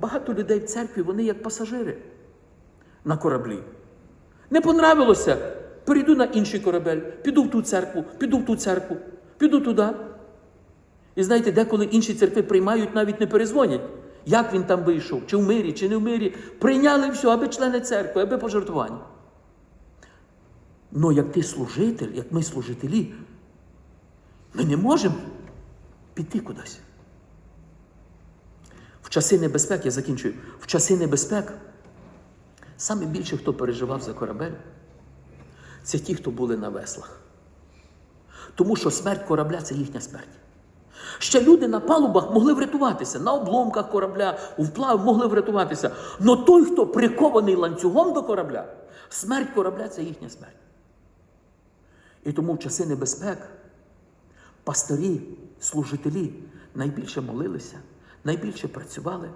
багато людей в церкві, вони як пасажири на кораблі. Не понравилося, перейду на інший корабель, піду в ту церкву, піду в ту церкву, піду туди. І знаєте, деколи інші церкви приймають, навіть не перезвонять, як він там вийшов, чи в мирі, чи не в мирі. Прийняли все, аби члени церкви, аби пожертвування. Ну, як ти служитель, як ми служителі, ми не можемо піти кудись. Часи небезпек, я закінчую, в часи небезпек саме більше, хто переживав за корабель, це ті, хто були на веслах. Тому що смерть корабля це їхня смерть. Ще люди на палубах могли врятуватися, на обломках корабля, вплав могли врятуватися. Но той, хто прикований ланцюгом до корабля, смерть корабля це їхня смерть. І тому в часи небезпек пастирі, служителі найбільше молилися, найбільше працювали,